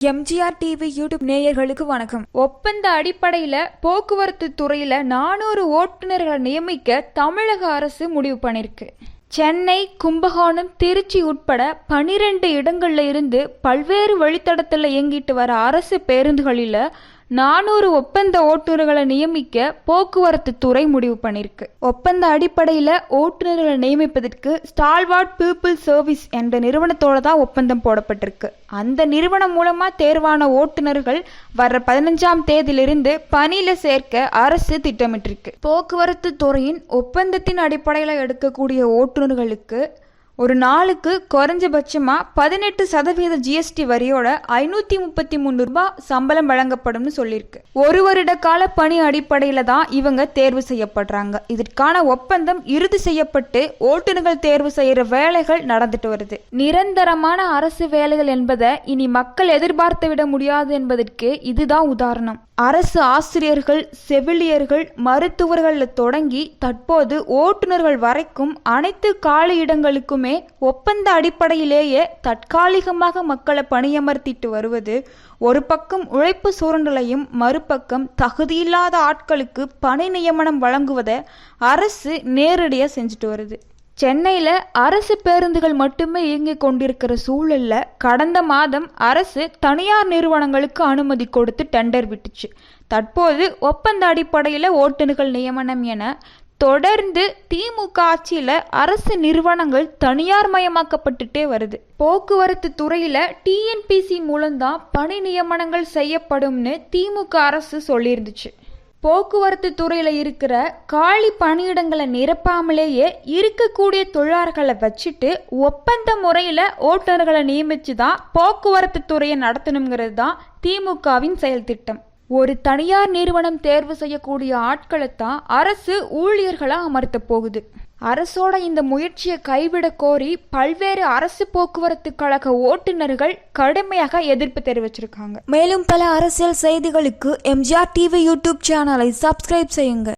MGR TV YouTube நேயர்களுக்கு வணக்கம். ஒப்பந்த அடிப்படையில போக்குவரத்து துறையில நானூறு ஓட்டுநர்களை நியமிக்க தமிழக அரசு முடிவு பண்ணிருக்கு. சென்னை கும்பகோணம் திருச்சி உட்பட பனிரெண்டு இடங்கள்ல இருந்து பல்வேறு வழித்தடத்தில் இயங்கிட்டு வர அரசு பேருந்துகளில் நானூறு ஒப்பந்த ஓட்டுநர்களை நியமிக்க போக்குவரத்து துறை முடிவு பண்ணியிருக்கு ஒப்பந்த அடிப்படையில் ஓட்டுநர்களை நியமிப்பதற்கு ஸ்டால்வார்ட் பீப்புள் சர்வீஸ் என்ற நிறுவனத்தோட தான் ஒப்பந்தம் போடப்பட்டிருக்கு. அந்த நிறுவனம் மூலமா தேர்வான ஓட்டுநர்கள் வர்ற பதினஞ்சாம் தேதியிலிருந்து பணியில சேர்க்க அரசு திட்டமிட்டிருக்கு. போக்குவரத்து துறையின் ஒப்பந்தத்தின் அடிப்படையில் எடுக்கக்கூடிய ஓட்டுநர்களுக்கு ஒரு நாளுக்கு குறைஞ்சபட்சமாக பதினெட்டு சதவீத ஜிஎஸ்டி வரியோட ஐநூற்றி முப்பத்தி மூணு ரூபாய் சம்பளம் வழங்கப்படும்னு சொல்லியிருக்கு. ஒரு வருட கால பணி அடிப்படையில் தான் இவங்க தேர்வு செய்யப்படுறாங்க. இதற்கான ஒப்பந்தம் இறுதி செய்யப்பட்டு ஓட்டுநர்கள் தேர்வு செய்கிற வேலைகள் நடந்துட்டு வருது. நிரந்தரமான அரசு வேலைகள் என்பதை இனி மக்கள் எதிர்பார்த்து விட முடியாது என்பதற்கு இதுதான் உதாரணம். அரசு ஆசிரியர்கள் செவிலியர்கள் மருத்துவர்கள் தொடங்கி தற்போது ஓட்டுநர்கள் வரைக்கும் அனைத்து காலி இடங்களுக்குமே ஒப்பந்த அடிப்படையிலேயே தற்காலிகமாக மக்களை பணியமர்த்திட்டு வருவது ஒரு பக்கம் உழைப்பு சூழ்நிலையும் மறுபக்கம் தகுதியில்லாத ஆட்களுக்கு பணி நியமனம் வழங்குவதை அரசு நேரடியாக செஞ்சுட்டு வருது. சென்னையில் அரசு பேருந்துகள் மட்டுமே இயங்கிக் கொண்டிருக்கிற சூழல்ல கடந்த மாதம் அரசு தனியார் நிறுவனங்களுக்கு அனுமதி கொடுத்து டெண்டர் விட்டுச்சு. தற்போது ஒப்பந்த அடிப்படையில் ஓட்டுநர்கள் நியமனம் என தொடர்ந்து திமுக ஆட்சியில் அரசு நிறுவனங்கள் தனியார் மயமாக்கப்பட்டுட்டே வருது. போக்குவரத்து துறையில டிஎன்பிசி மூலம்தான் பணி நியமனங்கள் செய்யப்படும்னு திமுக அரசு சொல்லியிருந்துச்சு போக்குவரத்து துறையில் இருக்கிற காலி பணியிடங்களை நிரப்பாமலேயே இருக்கக்கூடிய தொழிலாளர்களை வச்சுட்டு ஒப்பந்த முறையில் ஓட்டுநர்களை நியமித்து தான் போக்குவரத்து துறையை நடத்தணுங்கிறது தான் திமுகவின் செயல் திட்டம். ஒரு தனியார் நிறுவனம் தேர்வு செய்யக்கூடிய ஆட்களை தான் அரசு ஊழியர்களாக அமர்த்த போகுது. அரசோட இந்த முயற்சியை கைவிட கோரி பல்வேறு அரசு போக்குவரத்து கழக ஓட்டுநர்கள் கடுமையாக எதிர்ப்பு தெரிவிச்சிருக்காங்க. மேலும் பல அரசியல் செய்திகளுக்கு எம்ஜிஆர் டிவி யூடியூப் சேனலை சப்ஸ்கிரைப் செய்யுங்க.